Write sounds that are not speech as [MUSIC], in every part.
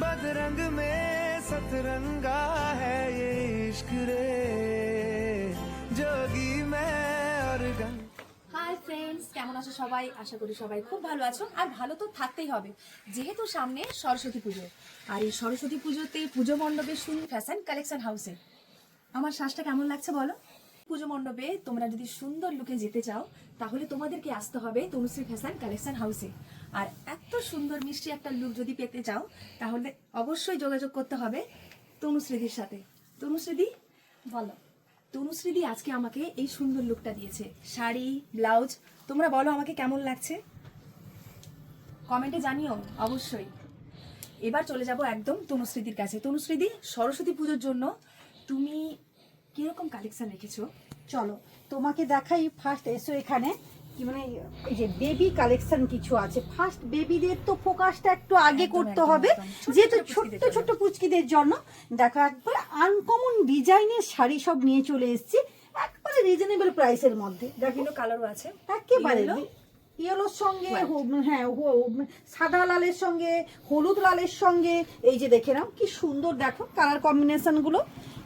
बदरंग में सतरंगा है ये इश्क रे जोगी मैं और गंग হাই ফ্রেন্ডস কেমন আছো সবাই আশা করি সবাই খুব ভালো আছো আর ভালো তো থাকতেই হবে যেহেতু সামনে সরস্বতী পুজো আর এই সরস্বতী পুজোতে পুজো মণ্ডপে শুন ফ্যাশন কালেকশন হাউসে আমার শ্বাসটা কেমন লাগছে বলো পুজো মণ্ডপে তোমরা যদি সুন্দর লুকে যেতে চাও তাহলে তোমাদেরকে আসতে হবে তনুশ্রী ফ্যাশন কালেকশন হাউসে আর এত সুন্দর মিষ্টি একটা লুক যদি পেতে চাও, তাহলে অবশ্যই যোগাযোগ করতে হবে তনুশ্রীদির সাথে। তনুশ্রীদি, বলো, তনুশ্রীদি আজকে আমাকে এই সুন্দর লুকটা দিয়েছে। শাড়ি, ব্লাউজ, তোমরা বলো আমাকে কেমন লাগছে? কমেন্টে জানিও, অবশ্যই। এবার চলে যাব একদম তনুশ্রীদির কাছে। তনুশ্রীদি, সরস্বতী পুজোর জন্য তুমি কীরকম কালেকশন রেখেছো? চলো, তোমাকে দেখাই ফার্স্ট এসো এখানে। কি মানে এই যে বেবি কালেকশন কিছু আছে ফার্স্ট বেবিদের তো ফোকাসটা একটু আগে করতে হবে যেহেতু ছোট্ট ছোট্ট পুচকিদের জন্য। দেখো একবার আনকমন ডিজাইনের শাড়ি সব নিয়ে চলে এসেছি একবারে রিজনেবল প্রাইসের মধ্যে। দেখো কালারও আছে। একেবারে? ইয়েলোর সঙ্গে হ্যাঁ সাদা লালের সঙ্গে হলুদ লালের সঙ্গে এই যে দেখে নাও কি সুন্দর দেখো কালার কম্বিনেশনগুলো।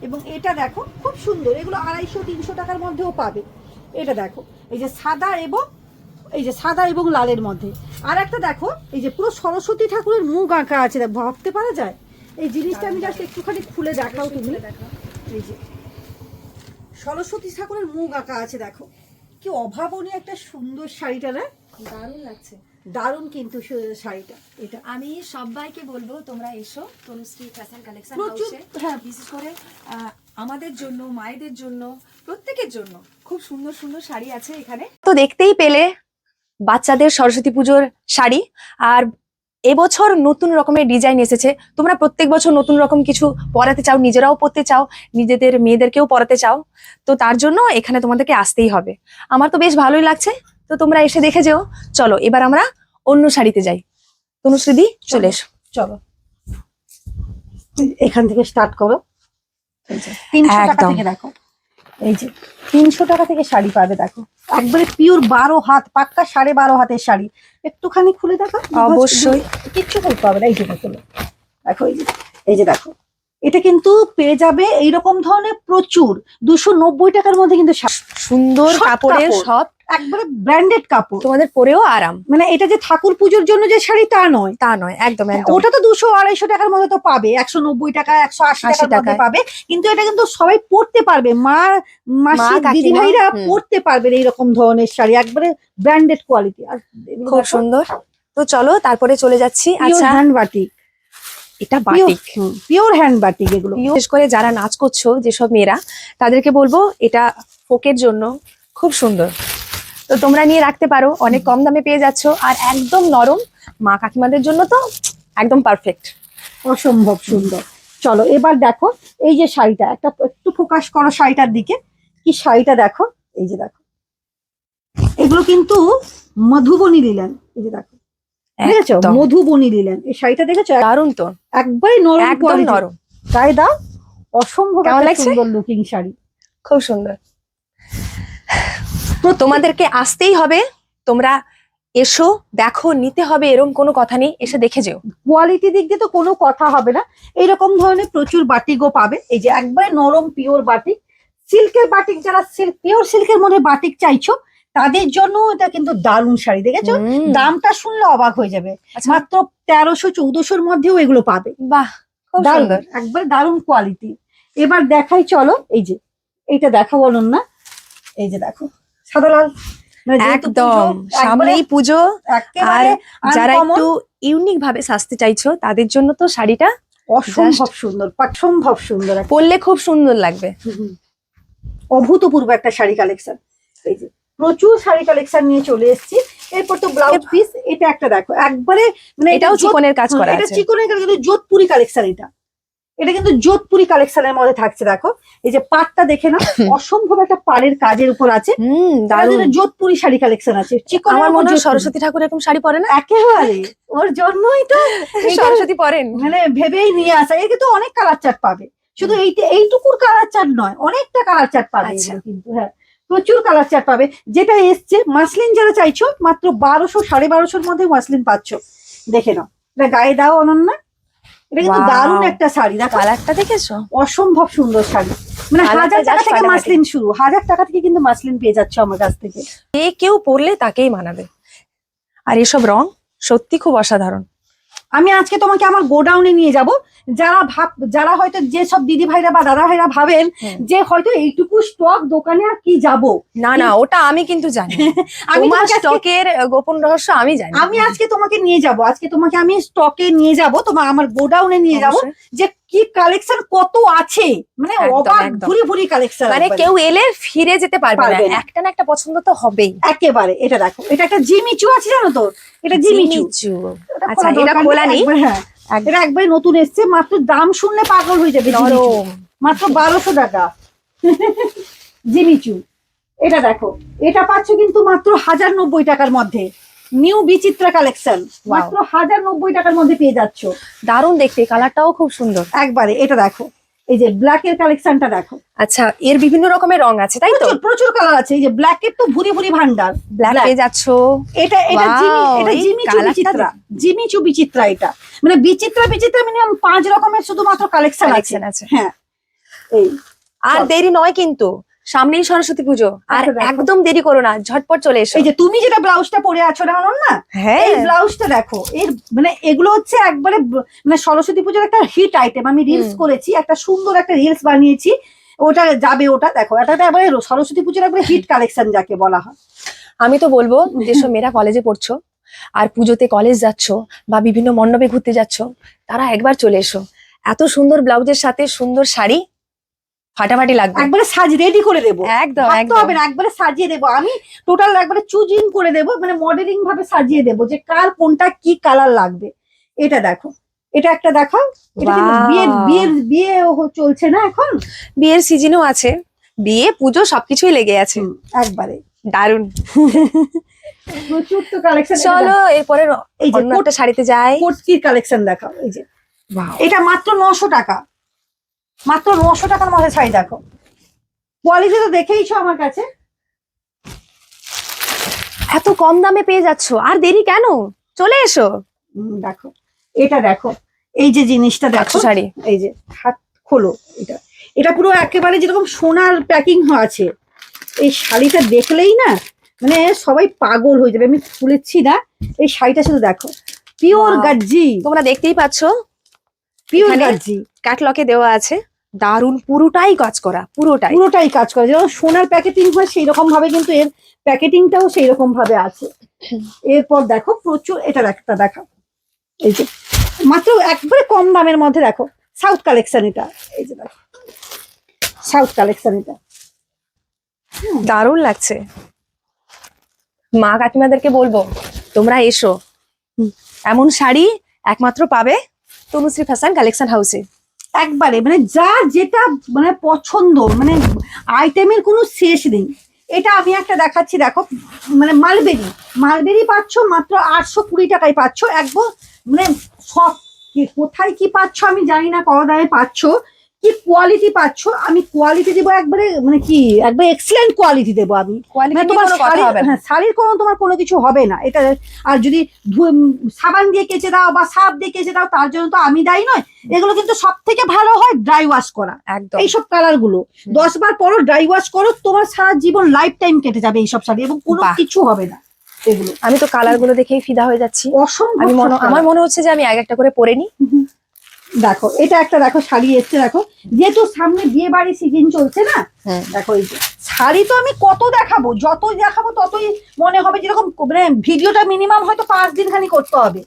এবং এটা দেখো খুব সুন্দর এগুলো আড়াইশো তিনশো টাকার মধ্যেও পাবে। এটা দেখো এই যে সাদা এবং এই যে সাদা এবং লালের মধ্যে। আর একটা দেখো এই যে পুরো সরস্বতী ঠাকুরের মুখ আঁকা আছে ভাবতে পারা যায়? এই জিনিসটা আমি জাস্ট একটুখানি খুলে দেখাও তুমি। দেখো এই যে সরস্বতী ঠাকুরের মুখ আঁকা আছে দেখো। কি অভাবনীয় একটা সুন্দর শাড়িটা না? দারুণ লাগছে। দারুণ কিন্তু শাড়িটা এটা। আমি সবাইকে বলব তোমরা এসো তনুশ্রী ফ্যাশন কালেকশন হ্যাঁ। বিশেষ করে আহ, আমাদের জন্য মায়েদের জন্য প্রত্যেকের জন্য খুব সুন্দর সুন্দর শাড়ি আছে এখানে। তো দেখতেই পেলে বাচ্চাদের সরস্বতী পুজোর শাড়ি। আর এবছর নতুন রকমের ডিজাইন এসেছে। তোমরা প্রত্যেক বছর নতুন রকম কিছু পরাতে চাও নিজেরাও পরতে চাও নিজেদের মেয়েদেরকেও পরাতে চাও। তো তার জন্য এখানে তোমাদেরকে আসতেই হবে। আমার তো বেশ ভালোই লাগছে। তো তোমরা এসে দেখে যেও। চলো এবার আমরা অন্য শাড়িতে যাই। তনুশ্রীদি চলে এসো। চলো। এখান থেকে স্টার্ট করো। তিনশো টাকা একদম। থেকে দেখো। এই যে তিনশো টাকা থেকে শাড়ি পাবে দেখো। একবারে পিওর বারো হাত পাক্কা সাড়ে বারো হাতের শাড়ি। একটুখানি খুলে দেখো অবশ্যই। কিচ্ছু করতে হবে না এই যে দেখো দেখো এই যে এই যে দেখো। এটা কিন্তু পেয়ে যাবে এইরকম ধরনের প্রচুর দুশো নব্বই টাকার মধ্যে কিন্তু সুন্দর কাপড়ের সব একবারে ব্র্যান্ডেড কাপড়। তোমাদের পরেও আরাম। মানে এটা যে ঠাকুর পুজোর জন্য যে শাড়ি তা নয়। তা নয় একদম একদম। ওটা তো দুশো আড়াইশো টাকার মধ্যে তো পাবে একশো নব্বই টাকা একশো আশি 80 টাকার মধ্যে টাকায়। পাবে। কিন্তু এটা কিন্তু সবাই পড়তে পারবে। মা মাসি দিদি ভাইরা। পড়তে পারবেন এইরকম ধরনের শাড়ি একবারে ব্র্যান্ডেড কোয়ালিটি আর খুব সুন্দর। তো চলো তারপরে চলে যাচ্ছি। আচ্ছা। হ্যান্ড বাটিক এটা বাটিক পিওর হ্যান্ড বাটিক এগুলো। বিশেষ করে যারা নাচ করছ যেসব মেয়েরা তাদেরকে বলব এটা ফোকের জন্য খুব সুন্দর। তো তোমরা নিয়ে রাখতে পারো অনেক কম দামে পেয়ে যাচ্ছ। আর একদম নরম মা কাকিমাদের জন্য তো একদম পারফেক্ট অসম্ভব সুন্দর। চলো এবার দেখো এই যে শাড়িটা একটা একটু ফোকাস করো শাড়িটার দিকে। কি শাড়িটা দেখো? এই যে দেখো। এগুলো কিন্তু মধুবনী লিলেন। এই যে দেখো। দেখেছ? মধুবনী লিলেন। এই শাড়িটা দেখেছ? দারুণ তো। একবারে নরম একদম নরম। গায়ে দাও। অসম্ভব? সুন্দর লুকিং শাড়ি। খুব সুন্দর। তোমাদেরকে আসতেই হবে। তোমরা এসো দেখো নিতে হবে এরকম কোনো কথা নেই এসে দেখে যেও। কোয়ালিটি দিক দিয়ে তো কোনো কথা হবে না। এইরকম ধরনের প্রচুর বাটিকও পাবে। এই যে একবারে নরম পিওর বাটিক সিল্কের বাটিক যারা সিল্ক পিওর সিল্কের মধ্যে বাটিক চাইছো তাদের জন্য এটা কিন্তু দারুণ শাড়ি দেখেছ? দামটা শুনলে অবাক হয়ে যাবে। আচ্ছা, মাত্র তেরোশো চৌদ্দশোর মধ্যেও এগুলো পাবে। বাহ খুব দারুণ একবার দারুণ কোয়ালিটি এবার দেখাই চলো এই যে এইটা দেখা বলুন না এই যে দেখো। লাল? মানে একদম সামনেই পুজো। আর যারা একটু ইউনিক ভাবে সাজতে চাইছো তাদের জন্য তো শাড়িটা অসম্ভব সুন্দর অসম্ভব সুন্দর পরলে খুব সুন্দর লাগবে। অভূতপূর্ব একটা শাড়ি কালেকশন এই যে প্রচুর শাড়ি কালেকশন নিয়ে চলে এসেছি। এরপর তো ব্লাউজ পিস এটা একটা দেখো। একবারে মানে এটাও চিকনের কাজ করা এটা চিকনের কাজ কিন্তু যোধপুরি কালেকশন এটা। এটা কিন্তু যোধপুরি কালেকশনের মধ্যে থাকছে দেখো। এই যে পাটটা দেখে না [COUGHS] অসম্ভব একটা পাড়ের কাজের উপর আছে। হুম তার জন্য যোধপুরি শাড়ি কালেকশন আছে। আমার মনে হয় সরস্বতী ঠাকুর এরকম শাড়ি পরে না? একেবারে। ওর জন্যই তো [LAUGHS] সরস্বতী পরেন। মানে ভেবেই নিয়ে আসা। এর কিন্তু অনেক কালার চাট পাবে। শুধু এইটা এইটুকুর কালার চাট নয় অনেকটা কালার চাট পাবে আচ্ছা। কিন্তু হ্যাঁ। প্রচুর কালার চাট পাবে। যেটা এসছে মাসলিন যারা চাইছো মাত্র বারোশো সাড়ে বারোশোর মধ্যে মাসলিন পাচ্ছ। দেখে নাও। এটা গায়ে দাও অনন্যা। এটা কিন্তু. দারুণ একটা শাড়ি দেখো। কালারটা দেখেছ? অসম্ভব সুন্দর শাড়ি। মানে হাজার টাকা থেকে মাসলিন শুরু। হাজার টাকা থেকে কিন্তু মাসলিন পেয়ে যাচ্ছে আমার কাছ থেকে। যে কেউ পরলে তাকেই মানাবে। আর এসব রং সত্যি খুব অসাধারণ। আমি আজকে তোমাকে আমার গোডাউনে নিয়ে যাব। যারা ভাব যারা হয়তো যে সব দিদি ভাইরা বা দাদা ভাইরা ভাবেন যে হয়তো এইটুকু স্টক দোকানে আর কি যাব। না না ওটা আমি কিন্তু জানি [LAUGHS] আমি স্টকের গোপন রহস্য আমি জানি আমি আজকে তোমাকে নিয়ে যাব। আজকে তোমাকে আমি স্টকে নিয়ে যাব তোমার আমার গোডাউনে নিয়ে যাব যে কি কালেকশন কত আছে? মানে অবাক ভুরি ভুরি কালেকশন মানে কেউ এলে ফিরে যেতে পারবে না। একটা না একটা পছন্দ তো হবেই। একেবারে এটা দেখো। এটা একটা জিমিচু আছে জানো তো? এটা জিমিচু আচ্ছা এটা খোলা নেই। হ্যাঁ। এটা একবারে নতুন এসছে মাত্র দাম শুনলে পাগল হয়ে যাবে। মাত্র বারোশো টাকা। জিমিচু এটা দেখো। এটা পাচ্ছ কিন্তু মাত্র হাজার নব্বই টাকার মধ্যে। New Bichitra collection. মাত্র হাজার নব্বই টাকার মধ্যে পেয়ে যাচ্ছ। দারুণ দেখতে কালারটাও খুব সুন্দর। একবারে এটা দেখো। এই যে ব্ল্যাক এর কালেকশনটা দেখো। আচ্ছা এর বিভিন্ন রকমের রং আছে তাই তো? প্রচুর কালার আছে। এই যে ব্ল্যাক এর তো ভুরি ভুরি ভান্ডার। ব্ল্যাক। পেয়ে যাচ্ছ। এটা এটা জিমি এটা জিমি জিমিচু colourটা বিচিত্রা। জিমিচু বিচিত্রা এটা। মানে বিচিত্রা বিচিত্রা মিনিমাম পাঁচ রকমের শুধুমাত্র কালেকশন আছে। হ্যাঁ। এই আর দেরি নয় কিন্তু। সামনেই সরস্বতী পুজো। আর আচ্ছা, একদম দেরি করো না ঝটপট চলে এসো। এই যে তুমি যেটা ব্লাউজটা পরে আছো না না? হ্যাঁ। এই ব্লাউজটা দেখো এর মানে এগুলো হচ্ছে একবারে মানে সরস্বতী পুজোর একটা হিট আইটেম আমি রিলস করেছি একটা সুন্দর একটা রিলস বানিয়েছি। ওটা যাবে ওটা দেখো এটা একবারে সরস্বতী পুজোর একবারে হিট কালেকশন যাকে বলা হয়। আমি তো বলব যেসব মেয়েরা কলেজে পড়ছো আর পুজোতে কলেজ যাচ্ছ বা বিভিন্ন মণ্ডপে ঘুরতে যাচ্ছ তারা একবার চলে এসো। এত সুন্দর ব্লাউজের সাথে সুন্দর শাড়ি ফাটাফাটি লাগবে। একবারে সাজ রেডি করে দেবো। একদম একদম। হবে না একবারে সাজিয়ে দেবো। আমি টোটাল একবারে চুজিং করে দেবো মানে মডেলিং ভাবে সাজিয়ে দেবো যে কার কোনটা কি কালার লাগবে। এটা দেখো এটা একটা দেখো এটা বিয়ের বিয়ের বিয়ে চলছে না এখন? বিয়ের সিজনও আছে। বিয়ে পুজো সবকিছুই লেগে আছে। একবারে। দারুণ। প্রচুর তো কালেকশন চলো এরপরে এই যে শাড়িতে যাই। কোটকির কালেকশন দেখাও এই যে। এটা মাত্র নশো টাকা। মাত্র নশো টাকার মধ্যে শাড়ি দেখো। কোয়ালিটি তো দেখেইছো আমার কাছে। এত কম দামে পেয়ে যাচ্ছ। আর দেরি কেন? চলে এসো। দেখো এটা দেখো এই যে জিনিসটা দেখো একশো শাড়ি। এই যে হাত খোলো এটা। এটা পুরো একেবারে যেরকম সোনার প্যাকিং আছে। এই শাড়িটা দেখলেই না মানে সবাই পাগল হয়ে যাবে। আমি খুলেছি না এই শাড়িটা শুধু দেখো। পিওর. গাজ্জি। তোমরা দেখতেই পাচ্ছ। পিওর ক্যাটলকে দেওয়া আছে দারুণ পুরোটাই কাজ করা পুরোটাই। পুরোটাই কাজ করা। যেমন সোনার প্যাকেটিং হয় সেই রকম ভাবে কিন্তু এর প্যাকেটিংটাও সেই রকম ভাবে আছে। এরপর দেখো প্রচুর এটা একটা দেখা। এই যে মাত্র একবারে কম দামের মধ্যে দেখো সাউথ কালেকশন এটা। এই যে দেখো সাউথ কালেকশন এটা। দারুণ লাগছে। মা কাকিমাদেরকে বলব তোমরা এসো। এমন শাড়ি একমাত্র পাবে তনুশ্রী ফ্যাশন কালেকশন হাউসে। একবারে মানে যা যেটা মানে পছন্দ মানে আইটেমের কোনো শেষ নেই। এটা আমি একটা দেখাচ্ছি, দেখো মানে মালবেরি মালবেরি পাচ্ছ মাত্র আটশো কুড়ি টাকায় পাচ্ছ। একবার মানে সব কোথায় কি পাচ্ছ আমি জানি না কত দামে পাচ্ছ। কি কোয়ালিটি পাচ্ছ? আমি কোয়ালিটি দেবো একবারে মানে কি একবারে এক্সিলেন্ট কোয়ালিটি দেবো আমি। মানে তোমার হ্যাঁ শাড়ির কোনো তোমার কোনো কিছু হবে না। এটা আর যদি সাবান দিয়ে কেচে দাও বা সাপ দিয়ে কেচে দাও তার জন্য তো আমি দায়ী নয়। এগুলো কিন্তু সব থেকে ভালো হয় ড্রাই ওয়াশ করা। একদম। এইসব কালারগুলো। দশ বার পরও ড্রাই ওয়াশ করো তোমার সারা জীবন লাইফ টাইম কেটে যাবে এইসব শাড়ি এবং কোনো কিছু হবে না এগুলো। আমি তো কালারগুলো দেখেই ফিদা হয়ে যাচ্ছি। অসম্ভব আমার মনে হচ্ছে যে আমি এক একটা করে পরে নি দেখো এটা একটা দেখো শাড়ি এসছে দেখো। যেহেতু সামনে বিয়ে বাড়ি সিজন চলছে না দেখো এই যে শাড়ি তো আমি কত দেখাবো যতই দেখাবো ততই মনে হবে যেরকম মানে ভিডিওটা মিনিমাম হয়তো পাঁচ দিন খানি করতে হবে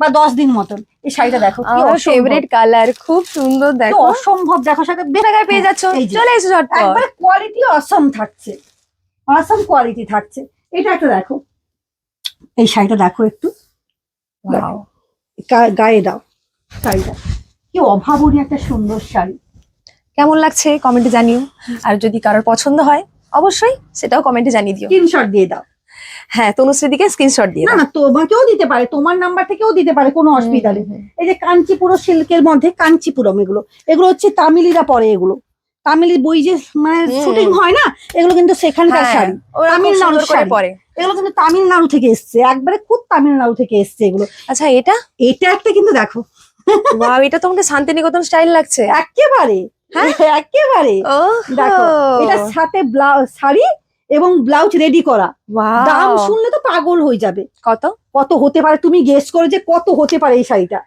বা দশ দিন মতন। এই শাড়িটা দেখো আমার ফেভারিট কালার খুব সুন্দর দেখো। অসম্ভব দেখো সাথে টাকায় পেয়ে যাচ্ছ চলে এসো একবারে কোয়ালিটি অসম থাকছে অসম কোয়ালিটি থাকছে। এটা একটা দেখো এই শাড়িটা দেখো একটু। গায়ে দাও শাড়িটা। কি অভাবনীয় একটা সুন্দর শাড়ি। কেমন লাগছে কমেন্টে জানিও। আর যদি কারোর পছন্দ হয় অবশ্যই সেটাও কমেন্টে জানিয়ে দিও। স্ক্রিনশট দিয়ে দাও। হ্যাঁ তনুশ্রী দিকে স্ক্রিনশট দিয়ে না না তোমাকেও দিতে পারে তোমার নাম্বার থেকেও দিতে পারে কোনো অসুবিধা নেই। এই যে কাঞ্চিপুরো সিল্কের মধ্যে কাঞ্চিপুরম এগুলো এগুলো হচ্ছে তামিলিরা পরে এগুলো। তামিলি বই যে মানে শুটিং হয় না এগুলো কিন্তু সেখানকার হ্যাঁ, শাড়ি। শাড়ি। পরে। এগুলো কিন্তু তামিলনাড়ু থেকে এসছে একবারে খুব তামিলনাড়ু থেকে এসছে এগুলো। আচ্ছা এটা? এটা একটা কিন্তু দেখো ওয়াও এটা তোমাকে শান্তিনিকেতন স্টাইল লাগছে। একেবারে। হ্যাঁ? একেবারে। দেখো এটার সাথে ব্লাউজ শাড়ি এবং ব্লাউজ রেডি করা। দাম শুনলে তো পাগল হয়ে যাবে। কত? কত হতে পারে? তুমি গেস করো যে কত হতে পারে এই শাড়িটা।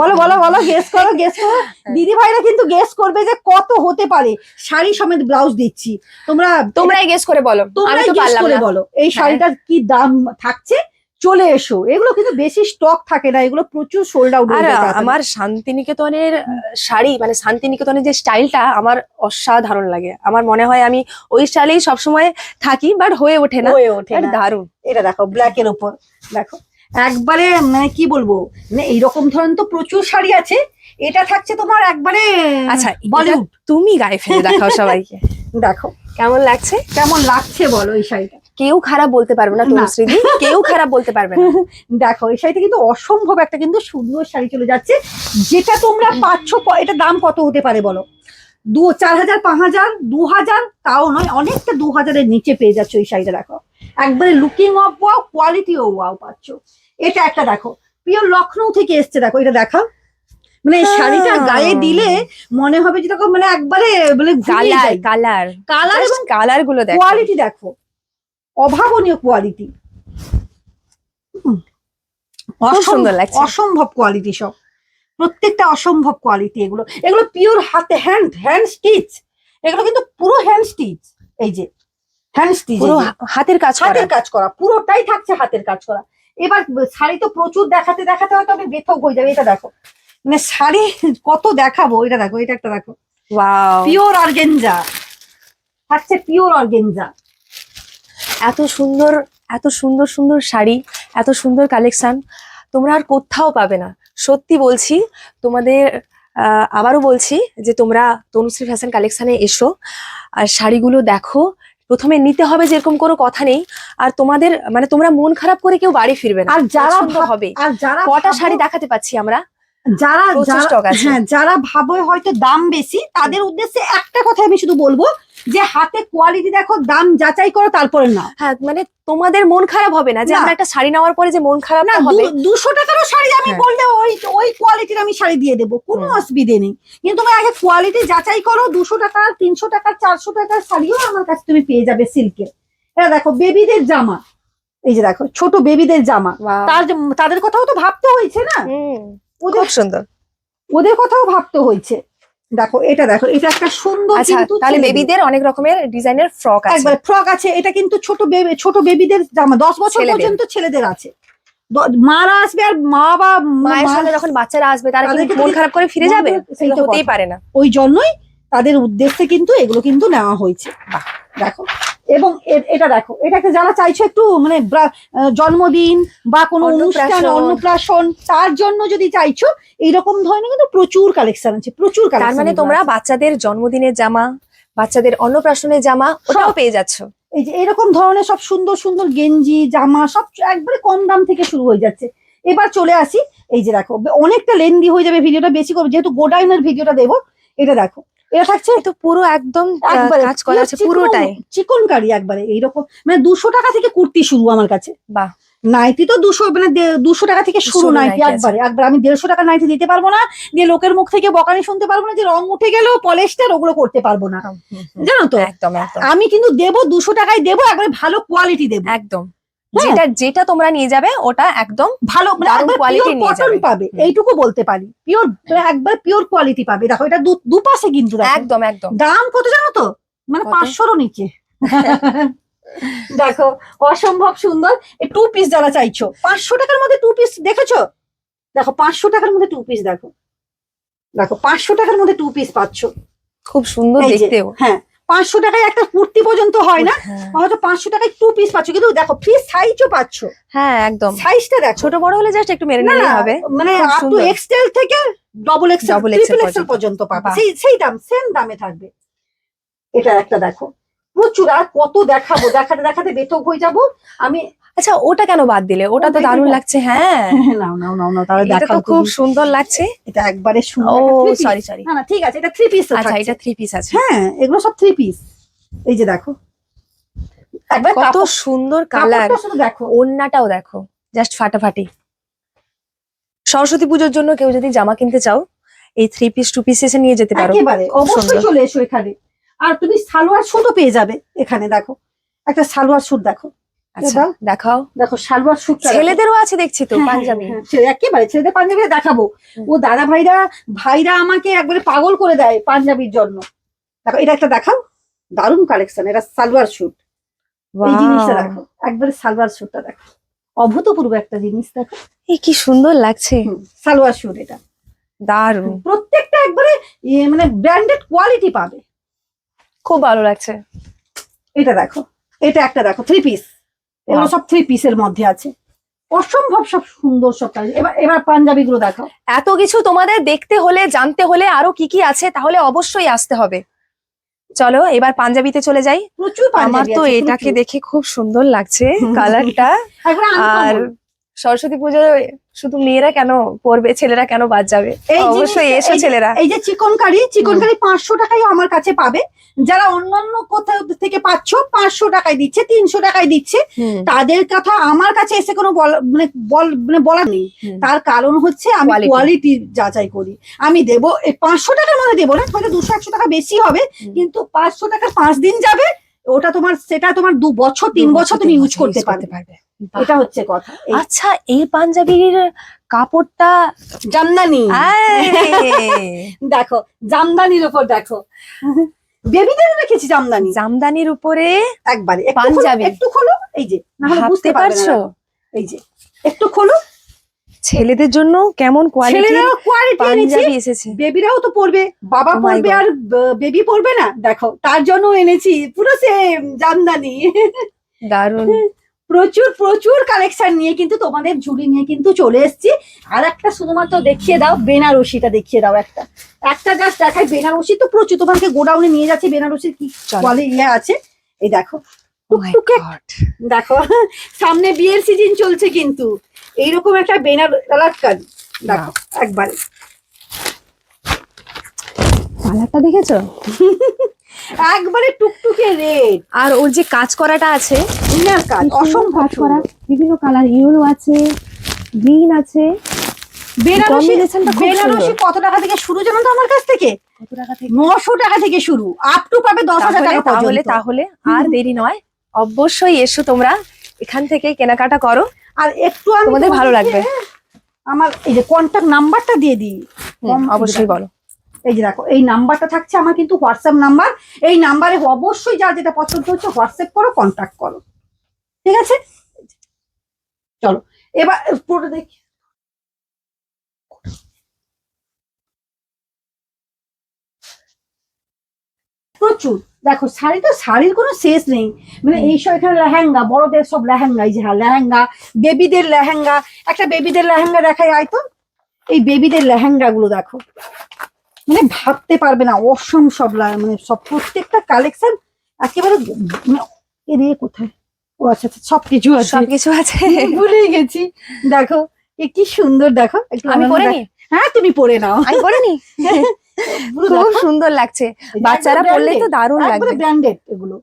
বলো বলো বলো গেস করো গেস করো। দিদি ভাইরা কিন্তু গেস করবে যে কত হতে পারে। শাড়ি সমেত ব্লাউজ দিচ্ছি। তোমরা তোমরাই গেস করে বলো। তোমরাই তো গেস করে বলো এই হ্যাঁ। শাড়িটার কি দাম থাকছে? চলে এসো। এগুলো কিন্তু বেশি স্টক থাকে না এগুলো প্রচুর সোল্ড আউট আর আমার শান্তিনিকেতনের শাড়ি মানে শান্তিনিকেতনের যে স্টাইলটা আমার অসাধারণ লাগে। আমার মনে হয় আমি ওই স্টাইলেই সবসময় থাকি বাট হয়ে ওঠে না। হয়ে ওঠে দারুণ। এটা দেখো ব্ল্যাক এর উপর। দেখো একবারে মানে কি বলব মানে এইরকম ধরনের তো প্রচুর শাড়ি আছে এটা থাকছে তোমার একবারে আচ্ছা বলিউড তুমি গায়ে ফেলে দেখাও সবাইকে। [LAUGHS] দেখো কেমন লাগছে? কেমন লাগছে বলো এই শাড়িটা। কেউ খারাপ বলতে পারবে না। তনুশ্রীদি কেউ খারাপ বলতে পারবে না। [LAUGHS] দেখো এই শাড়িটা কিন্তু অসম্ভব একটা কিন্তু সুন্দর শাড়ি চলে যাচ্ছে। যেটা তোমরা পাচ্ছ এটা দাম কত হতে পারে বলো? দু চার হাজার পাঁচ হাজার দু হাজার তাও নয় অনেকটা দু হাজারের নিচে পেয়ে যাচ্ছ এই শাড়িটা দেখো। একবারে লুকিং অফ ওয়াও কোয়ালিটি ও ওয়াও পাচ্ছ। এটা একটা দেখো প্রিয় লখনৌ থেকে এসছে দেখো এটা দেখাও। মানে এই শাড়িটা হ্যাঁ। গায়ে দিলে মনে হবে যেরকম মানে একবারে মানে কালার কালার কালার এবং কালারগুলো দেখো। কোয়ালিটি দেখো। অভাবনীয় কোয়ালিটি সুন্দর লাগছে। অসম্ভব কোয়ালিটি সব। প্রত্যেকটা অসম্ভব কোয়ালিটি এগুলো। এগুলো পিওর হাতে হ্যান্ড হ্যান্ড স্টিচ এগুলো কিন্তু পুরো হ্যান্ড স্টিচ এই যে হ্যান্ড স্টিচ হাতের কাজ হাতের কাজ করা। পুরোটাই থাকছে হাতের কাজ করা। এবার শাড়ি তো প্রচুর দেখাতে দেখাতে হয়তো আমি বেথক হয়ে যাবে এটা দেখো। মানে শাড়ি কত দেখাবো এটা দেখো এটা একটা দেখো। পিওর অর্গেঞ্জা থাকছে পিওর অর্গেঞ্জা এত সুন্দর এত সুন্দর সুন্দর শাড়ি এত সুন্দর কালেকশন তোমরা আর কোথাও পাবে না। সত্যি বলছি তোমাদের আবারও বলছি যে তোমরা তনুশ্রী ফ্যাশন কালেকশানে এসো আর শাড়িগুলো দেখো। প্রথমে নিতে হবে যেরকম কোনো কথা নেই আর তোমাদের মানে তোমরা মন খারাপ করে কেউ বাড়ি ফিরবে না। আর যারা হবে। আর যারা কটা শাড়ি দেখাতে পাচ্ছি আমরা? যারা প্রচুর যারা-। হ্যাঁ যারা ভাবে হয়তো দাম বেশি তাদের উদ্দেশ্যে একটা কথা আমি শুধু বলব যে হাতে কোয়ালিটি দেখো দাম যাচাই করো তারপরে না হ্যাঁ মানে তোমাদের মন খারাপ হবে না যে। আমরা একটা শাড়ি নেওয়ার পরে যে মন খারাপ না হবে? দুশো টাকারও শাড়ি আমি হ্যাঁ। বললে ওই ওই কোয়ালিটির আমি শাড়ি দিয়ে দেবো কোনো। অসুবিধে নেই। কিন্তু তুমি আগে কোয়ালিটি যাচাই করো দুশো টাকা তিনশো টাকা চারশো টাকার শাড়িও আমার কাছে তুমি পেয়ে যাবে সিল্কের এটা দেখো বেবিদের জামা। এই যে দেখো ছোট বেবিদের জামা। তার যে- তাদের কথাও তো ভাবতে হয়েছে না? ওদের খুব সুন্দর। ওদের কথাও ভাবতে হয়েছে। দেখো এটা দেখো এটা একটা সুন্দর আচ্ছা তাহলে বেবিদের অনেক রকমের ডিজাইনের ফ্রক আছে। একবার ফ্রক আছে এটা কিন্তু ছোট বেবি ছোট বেবিদের জামা দশ বছর ছেলেদের। পর্যন্ত ছেলেদের আছে। মারা আসবে আর মা বা মায়ের সাথে যখন বাচ্চারা আসবে তারা কিন্তু মন খারাপ করে ফিরে যাবে? সেই তো হতেই পারে না। ওই জন্যই তাদের উদ্দেশ্যে কিন্তু এগুলো কিন্তু নেওয়া হয়েছে। বাহ। দেখো এবং এটা দেখো এটাকে যারা চাইছো একটু মানে জন্মদিন বা কোনো অনুষ্ঠান অন্নপ্রাশন। তার জন্য যদি চাইছো এইরকম ধরনের কিন্তু প্রচুর কালেকশন আছে প্রচুর কালেকশন মানে তোমরা বাচ্চাদের জন্মদিনের জামা বাচ্চাদের অন্নপ্রাশনের জামা ওটাও পেয়ে যাচ্ছ। এই যে এরকম ধরনের সব সুন্দর সুন্দর গেঞ্জি জামা সব একবারে কম দাম থেকে শুরু হয়ে যাচ্ছে। এবার চলে আসি এই যে দেখো অনেকটা লেন্দি হয়ে যাবে ভিডিওটা বেশি করব যেহেতু গোডাউনের ভিডিওটা দেবো এটা দেখো। এটা থাকছে তো পুরো একদম একবারে কাজ করা আছে পুরোটাই। চিকন কারি একবারে এইরকম। মানে দুশো টাকা থেকে কুর্তি শুরু আমার কাছে। বাহ। নাইটি তো দুশো মানে দুশো টাকা থেকে শুরু নাইটি একবারে একবার। আমি দেড়শো টাকা নাইটি দিতে পারব না দিয়ে লোকের মুখ থেকে বকানি শুনতে পারব না যে রং উঠে গেলেও পলেস্টার ওগুলো করতে পারব না। জানো তো? একদম আমি কিন্তু দেবো দুশো টাকায় দেবো একবারে ভালো কোয়ালিটি দেবো। একদম। যেটা যেটা তোমরা নিয়ে যাবে ওটা একদম ভালো দারুণ quality নিয়ে যাবে। পাবে এইটুকু বলতে পারি। পিওর একবার পিওর কোয়ালিটি পাবে। দেখো এটা দু- দুপাশে কিন্তু একদম একদম। দাম কত জানো তো? মানে? পাঁচশোরও নিচে। দেখো অসম্ভব সুন্দর। টু পিস যারা চাইছো পাঁচশো টাকার মধ্যে টু পিস দেখেছ? দেখো পাঁচশো টাকার মধ্যে টু পিস দেখো। দেখো পাঁচশো টাকার মধ্যে টু পিস পাচ্ছ। খুব সুন্দর দেখতেও। হ্যাঁ পাঁচশো টাকায় একটা কুর্তি পর্যন্ত হয় না। হ্যাঁ। হয়তো পাঁচশো টাকায় টু পিস পাচ্ছ। কিন্তু দেখো ফ্রি সাইজও পাচ্ছ। হ্যাঁ একদম। সাইজটা দেখো। ছোট বড় হলে জাস্ট একটু মেরে না না, হবে। মানে আপ টু। এক্সেল থেকে double XL double triple XL পর্যন্ত। পাবে। সেই সেই দাম সেম দামে থাকবে। এটা একটা দেখো। প্রচুর আর কত দেখাবো? দেখাতে দেখাতে বেতক হয়ে যাব। আমি আচ্ছা ওটা কেন বাদ দিলে? ওটা তো দারুণ লাগছে হ্যাঁ। [LAUGHS] নাও নাও নাও নাও তাহলে এটা তো খুব সুন্দর লাগছে। এটা একবারে ও সুন্দর একটা সরি সরি না না ঠিক আছে এটা থ্রি পিস আচ্ছা এটা থ্রি পিস আছে। হ্যাঁ এগুলো সব থ্রি পিস এই যে দেখো। একবার কত সুন্দর কালার দেখো। ওন্নাটাও দেখো। জাস্ট ফাটাফাটি। সরস্বতী পুজোর জন্য কেউ যদি জামা কিনতে চাও এই থ্রি পিস টু পিস এসে নিয়ে যেতে পারো। একেবারে। অবশ্যই। চলে এসো এখানে। আর তুমি সালোয়ার স্যুটও পেয়ে যাবে এখানে দেখো। একটা সালোয়ার স্যুট দেখো। আচ্ছা দেখাও। দেখো সালোয়ার স্যুট ছেলেদেরও আছে দেখছি তো পাঞ্জাবি। একেবারে ছেলেদের পাঞ্জাবি দেখাবো। ও দাদা ভাইরা ভাইরা আমাকে একবারে পাগল করে দেয় পাঞ্জাবির জন্য। দেখো এটা একটা দেখাও। দারুণ কালেকশন এটা সালোয়ার স্যুট এই জিনিসটা! দেখো একবারে সালোয়ার স্যুটটা দেখো। অভূতপূর্ব একটা জিনিস দেখো। এই কি সুন্দর লাগছে। সালোয়ার স্যুট এটা। দারুণ। প্রত্যেকটা একবারে মানে ব্র্যান্ডেড কোয়ালিটি পাবে। খুব ভালো লাগছে। এটা দেখো এটা একটা দেখো থ্রি পিস এগুলো সব থ্রি পিসের মধ্যে আছে। অসম্ভব সব সুন্দর সব এবার এবার পাঞ্জাবি গুলো দেখাও। এত কিছু তোমাদের দেখতে হলে জানতে হলে আরও কি কি আছে তাহলে অবশ্যই আসতে হবে। চলো এবার পাঞ্জাবিতে চলে যাই। প্রচুর আমার তো এটাকে দেখে খুব সুন্দর লাগছে [LAUGHS] কালারটা আর। সরস্বতী পুজোয় শুধু মেয়েরা কেন পরবে ছেলেরা কেন বাদ যাবে? এই অবশ্যই এসো ছেলেরা। এই যে চিকন কারি চিকন কারি পাঁচশো টাকায় আমার কাছে পাবে। যারা অন্যান্য কোথাও থেকে পাচ্ছ পাঁচশো টাকায় দিচ্ছে তিনশো টাকায় দিচ্ছে তাদের কথা আমার কাছে এসে কোনো বলা- মানে বল- মানে বলার নেই। তার কারণ হচ্ছে আমি কোয়ালিটি যাচাই করি। আমি দেবো এই পাঁচশো টাকার মধ্যে দেবো না হয়তো দুশো একশো টাকা বেশি হবে কিন্তু পাঁচশো টাকার পাঁচ দিন যাবে ওটা তোমার সেটা তোমার দু বছর তিন বছর তুমি ইউজ করতে পারবে। পারবে। এটা হচ্ছে কথা। আচ্ছা এই পাঞ্জাবির কাপড়টা জামদানি। দেখো জামদানির উপর দেখো। বেবিদের রেখেছি জামদানি। জামদানির উপরে একবারে পাঞ্জাবি। একটু খোলো। এই যে না বুঝতে পারবে পারছ? এই যে একটু খোলো। ছেলেদের জন্য কেমন কোয়ালিটি পাঞ্জাবি এসেছে। বেবিরাও তো পড়বে বাবা Oh পড়বে আর বেবি পড়বে না। দেখো তার জন্য এনেছি পুরো সেম জামদানি। দারুণ। প্রচুর প্রচুর কালেকশন নিয়ে কিন্তু তোমাদের ঝুড়ি নিয়ে কিন্তু চলে এসেছি। আর একটা শুধুমাত্র দেখিয়ে দাও বেনারসিটা দেখিয়ে দাও একটা। একটা জাস্ট দেখাই বেনারসি তো প্রচুর তোমাকে গোডাউনে নিয়ে যাচ্ছে বেনারসির কি। কোয়ালি ইয়ে আছে। এই দেখো Oh দেখো সামনে বিয়ের সিজন চলছে কিন্তু। এইরকম একটা বেনার কাজ দেখো একবারে। কালারটা দেখেছ? [LAUGHS] একবারে টুকটুকে রেড আর ওর যে কাজ করাটা আছে ইনার কাজ অসম্ভব করা বিভিন্ন কালার ইয়েলো আছে গ্রিন আছে। বেনারসি বেনারসি কত টাকা থেকে শুরু জানো তো আমার কাছ থেকে? কত টাকা থেকে? নশো টাকা থেকে শুরু আপ টু পাবে টাকা তাহলে তাহলে আর দেরি নয় অবশ্যই এসো তোমরা এখান থেকে কেনাকাটা করো। আর একটু তোমাদের ভালো লাগবে। আমার এই যে কন্ট্যাক্ট নাম্বারটা দিয়ে দিই। অবশ্যই বলো। এই যে দেখো এই নাম্বারটা থাকছে আমার কিন্তু হোয়াটসঅ্যাপ নাম্বার এই নাম্বারে অবশ্যই যা যেটা পছন্দ হচ্ছে হোয়াটসঅ্যাপ করো কন্ট্যাক্ট করো। ঠিক আছে? চলো এবার পুরো দেখি। প্রচুর। দেখো শাড়ি তো শাড়ির কোনো শেষ নেই। মানে। এইসব এখানে লেহেঙ্গা বড়দের সব লেহেঙ্গা এই যে হ্যাঁ লেহেঙ্গা বেবিদের লেহেঙ্গা। একটা বেবিদের লেহেঙ্গা দেখাই আয় তো। এই বেবিদের লেহেঙ্গা গুলো দেখো। মানে ভাবতে পারবে না অসম সব মানে সব প্রত্যেকটা কালেকশন একেবারে মানে এর ইয়ে কোথায়? ও আচ্ছা আচ্ছা সব কিছু আছে। সবকিছু আছে। ভুলে গেছি। দেখো এ কি সুন্দর দেখো। আমি পরে নি হ্যাঁ তুমি পরে নাও। আমি পরে নি খুব সুন্দর লাগছে। বাচ্চারা পরলে তো দারুণ লাগবে। ব্র্যান্ডেড এগুলো।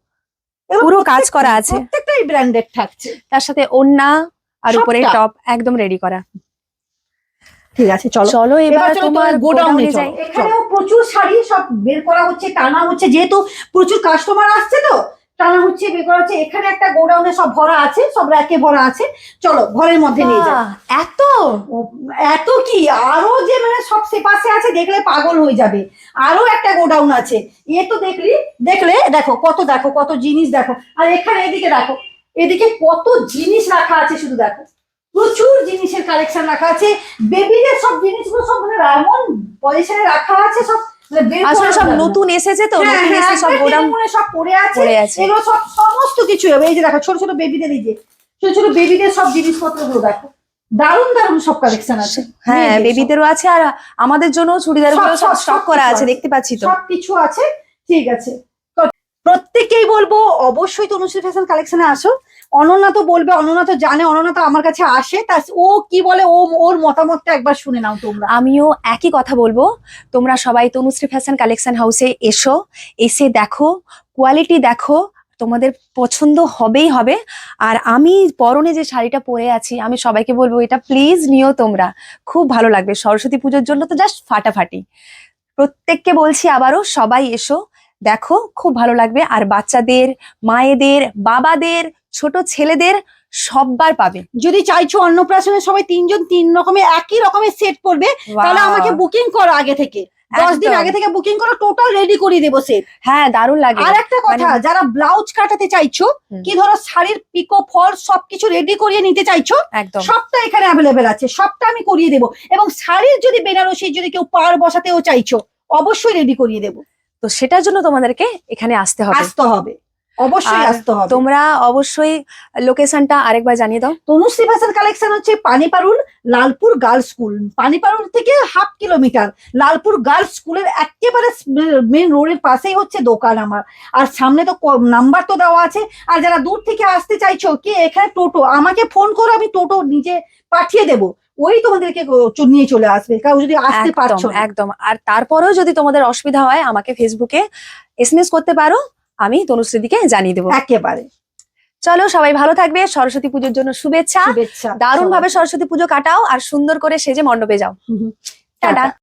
পুরো কাজ করা আছে। প্রত্যেকটাই ব্র্যান্ডেড থাকছে। তার সাথে ওন্না আর উপরে টপ একদম রেডি করা। ঠিক আছে চলো। চলো এবার তোমার গোডাউনে গোডাউনে যাই। এখানেও প্রচুর শাড়ি সব বের করা হচ্ছে টানা হচ্ছে। যেহেতু প্রচুর কাস্টমার আসছে তো টানা হচ্ছে বের করা হচ্ছে এখানে একটা গোডাউনে সব ভরা আছে সব র্যাকে ভরা আছে। চলো ঘরের মধ্যে নিয়ে যাও এত? এত কি? আরও যে মানে সব সে পাশে আছে দেখলে পাগল হয়ে যাবে। আরও একটা গোডাউন আছে। এ তো দেখলি দেখলে দেখো কত দেখো কত জিনিস দেখো। আর এখানে এদিকে দেখো এদিকে কত জিনিস রাখা আছে শুধু দেখো। প্রচুর জিনিসের কালেকশন রাখা আছে। বেবিদের সব জিনিসগুলো সব মানে এমন পজিশনে রাখা আছে সব। আসলে সব নতুন এসেছে তো হ্যাঁ, নতুন হ্যাঁ, এসে সব গোডাউন সব পড়ে আছে। এগুলো সব সমস্ত কিছু হবে। এই যে দেখো ছোট ছোট বেবিদের এই যে ছোট ছোট বেবিদের সব জিনিসপত্রগুলো দেখো। দারুণ দারুণ সব কালেকশন আছে। হ্যাঁ। বেবিদেরও আছে আর আমাদের জন্য চুড়িদারগুলো সব- স্টক করা আছে। দেখতে পাচ্ছি তো। সব কিছু আছে ঠিক আছে। প্রত্যেককেই বলব, অবশ্যই তনুশ্রী ফ্যাশন কালেকশনে আসো। অনন্যা তো বলবে, অনন্যা তো জানে, অনন্যা তো আমার কাছে আসে। তা ও কি বলে, ও, ওর মতামতটা একবার শুনে নাও তোমরা। আমিও একই কথা বলব। তোমরা সবাই তনুশ্রী ফ্যাশন কালেকশন হাউসে এসো, এসে দেখো কোয়ালিটি দেখো, তোমাদের পছন্দ হবেই হবে। আর আমি পরনে যে শাড়িটা পরে আছি, আমি সবাইকে বলব, এটা প্লিজ নিও তোমরা। খুব ভালো লাগবে। সরস্বতী পুজোর জন্য তো জাস্ট ফাটাফাটি। প্রত্যেককে বলছি আবারও, সবাই এসো দেখো খুব ভালো লাগবে। আর বাচ্চাদের মায়েদের বাবাদের ছোট ছেলেদের সব্বার পাবে। যদি চাইছো অন্নপ্রাশনে সবাই তিনজন তিন রকমের একই রকমের সেট পরবে তাহলে আমাকে বুকিং করো আগে থেকে। দশ দিন আগে থেকে বুকিং করো টোটাল রেডি করিয়ে দেবো সেট হ্যাঁ দারুণ লাগে। আর একটা কথা মানে- যারা ব্লাউজ কাটাতে চাইছো কি ধরো শাড়ির পিকো ফল সবকিছু রেডি করিয়ে নিতে চাইছো একদম। সবটা এখানে অ্যাভেলেবেল আছে সবটা আমি করিয়ে দেবো। এবং শাড়ির যদি বেনারসি যদি কেউ পার বসাতেও চাইছো অবশ্যই রেডি করিয়ে দেবো। তো সেটার জন্য তোমাদেরকে এখানে আসতে হবে। আসতে হবে। অবশ্যই আসতে হবে। তোমরা অবশ্যই লোকেশনটা আরেকবার জানিয়ে দাও। তনুশ্রী ফ্যাশন কালেকশন হচ্ছে পানিপারুল লালপুর গার্লস স্কুল পানিপারুল থেকে হাফ কিলোমিটার লালপুর গার্লস স্কুলের একেবারে মেন রোডের পাশেই হচ্ছে দোকান আমার। আর সামনে তো নাম্বার তো দেওয়া আছে। আর যারা দূর থেকে আসতে চাইছো কি এখানে টোটো আমাকে ফোন করো আমি টোটো নিজে পাঠিয়ে দেবো। ওই তোমাদেরকে নিয়ে চলে আসবে। কারণ যদি আসতে পারছ একদম। আর তারপরেও যদি তোমাদের অসুবিধা হয় আমাকে ফেসবুকে এসএমএস করতে পারো আমি তনুশ্রীদিকে জানিয়ে দেবো। একেবারে। চলো সবাই ভালো থাকবে। সরস্বতী পুজোর জন্য শুভেচ্ছা। দারুণ ভাবে সরস্বতী পুজো কাটাও আর সুন্দর করে সেজে মণ্ডপে যাও। টাটা।